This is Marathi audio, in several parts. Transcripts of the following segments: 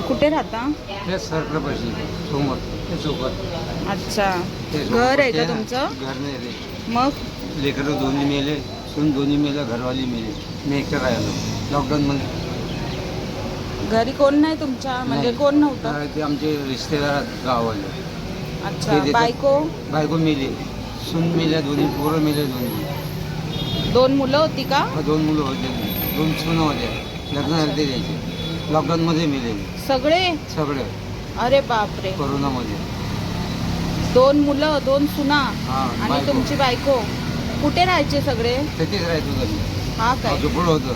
कुठे राहता? हे सरकारपाशी समोर ते चौकात अच्छा. ते घर आहे का तुमचं? घर नाही रे. मग? लेकरं दोन्ही मेले सून दोन्ही मेलं घरवाली मेले. मी एकटं राहिलो. लॉकडाऊनमध्ये घरी कोण नाही तुमच्या? म्हणजे नाही. कोण नव्हतं? ते आमचे रिश्तेदार गावाले अच्छा. देतात. बायको? बायको मेली. सून मेल्या दोन्ही पोरं मेले दोन्ही. दोन मुलं होती का? दोन मुलं होते. दोन सून होत्या लग्न झाले ते द्यायचे लॉकडाऊनमध्ये मेले सगळे? सगळे. अरे बापरे. कोरोनामध्ये. दोन मुलं दोन सुना हा आणि बायको. तुमची बायको. कुठे राहायचे सगळे? तिथेच राहायचो घरी. हा काय? झोपड होतं.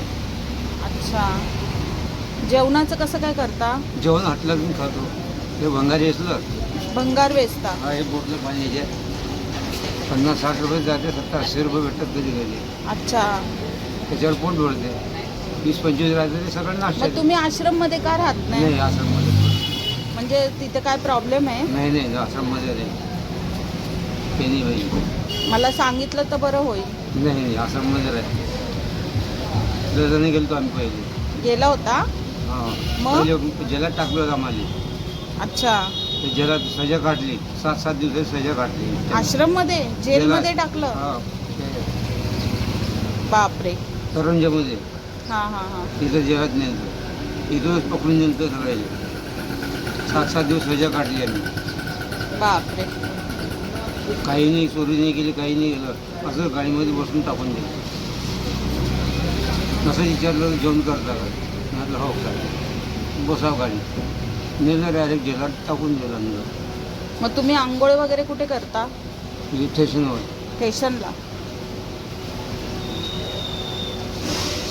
अच्छा. जेवणाचं कसं काय करता? जेवण हटलं की खातो. ते भंगारी असलं भंगार वेचता. हा हे बोटलं पाण्याचे पन्नास साठ रुपये जाते सत्तर अस्सी रुपये भेटतात कधी कधी अच्छा. त्याच्यावर पोट भरते. वीस पंचवीस राहते ते सगळं नाश्ता मग तुम्ही आश्रममध्ये का राहत नाही? नाही आश्रममध्ये म्हणजे तिथे काय प्रॉब्लेम आहे? नाही नाही आश्रममध्ये नाही. ते नाही पाहिजे मला सांगितलं तर बरं होईल. नाही नाही आश्रममध्ये राहते गेलो आम्ही पहिले. गेला होता? हां. मग? पहिले जलात टाकलं होतं आम्हाला अच्छा. ते जलात सजा काढली. सात सात दिवसात सजा काढली. आश्रममध्ये जेल. मध्ये टाकलं? हा. ते बापरे. तरंजामध्ये हा हा हा. तिथं जेवत नेलं इथूनच पकडून नेलं सगळ्याला. सात सात दिवस सजा काढली आम्ही. बापरे. काही नाही चोरी नाही केली काही नाही केलं. असं गाडीमध्ये बसून टाकून दिलं. असं विचारलं जेवण करता का? म्हटलं हो काय बसाव गाडी नेलं डायरेक्ट जेलात टाकून दिलं अंदर मग तुम्ही आंघोळ वगैरे कुठे करता? स्टेशनवर स्टेशनला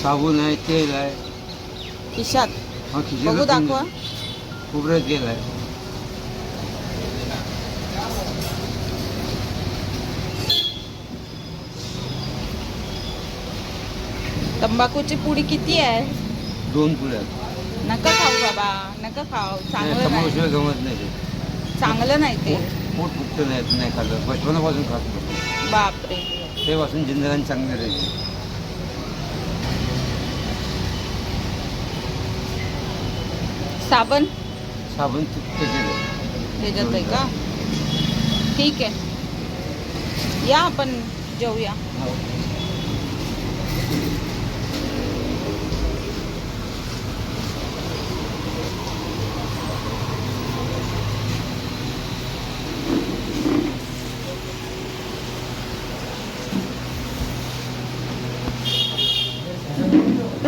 साबण आहे तेल आहे. खिशात? हा बघू दाखवा. खोबरं तेल आहे. तंबाखूची पुडी किती आहे? दोन पुढ्या नका खाऊ बाबा नका खाऊ. चांगलं नाही. तमाशिवाय जमत नाही ते. चांगलं नाही ते. पोट पोट फुगतं नाही नाही खाल्लं. बचपनापासून खातो बापरे. तेव्हापासून जिंदगानी चांगली राहिली. साबण? साबण त्याचे त्याच्यात आहे. का? ठीक आहे. या आपण जेऊया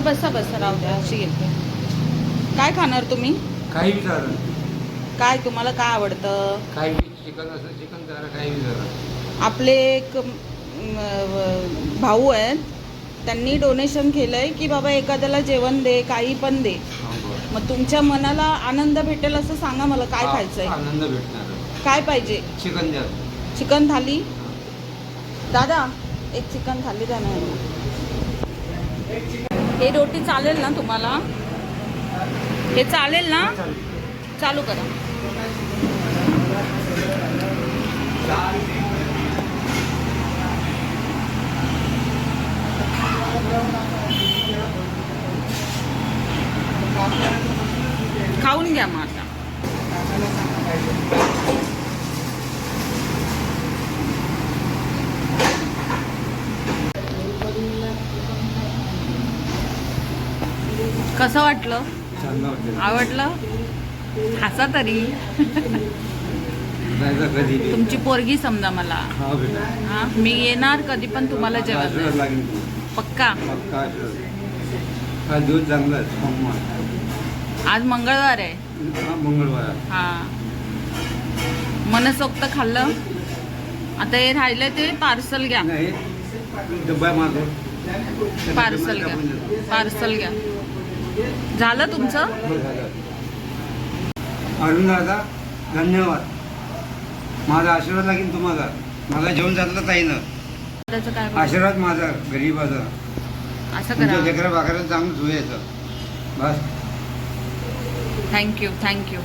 बसा बसा राहू द्या अशी येते काय खाणार तुम्ही? काही विचार काय तुम्हाला काय आवडतं? काही चिकन असं चिकन काही आपले एक म, व- भाऊ आहेत. त्यांनी डोनेशन केलंय की बाबा एखाद्याला जेवण दे काही पण दे. मग तुमच्या मनाला आनंद भेटेल असं सांगा मला काय खायचंय? आनंद भेटणार. काय पाहिजे? चिकन द्या. चिकन थाली? दादा एक चिकन थाली द्या ना यांना. हे रोटी चालेल ना तुम्हाला? हे चालेल ना? चालू करा. खाऊन घ्या मग आता. कसं वाटलं? आवडलं? हसा तरी. तुमची पोरगी समजा मला. हा मी येणार कधी पण तुम्हाला जेवण पक्का? आज मंगळवार आहे. हा मंगळवार. हा. मनसोक्त खाल्लं? आता हे राहिलं ते पार्सल घ्या. पार्सल घ्या. पार्सल घ्या. झालं तुमचं? अरुण दादा धन्यवाद. माझा आशीर्वाद लागेल तुम्हाला. मला जेवण जातलं ताईनं. त्याचं काय बोलू? आशीर्वाद माझा गरीबाचा. असं तुमच्या करा लेकरा बाकऱ्याला चांगलं धुयायचं बस. Thank you thank you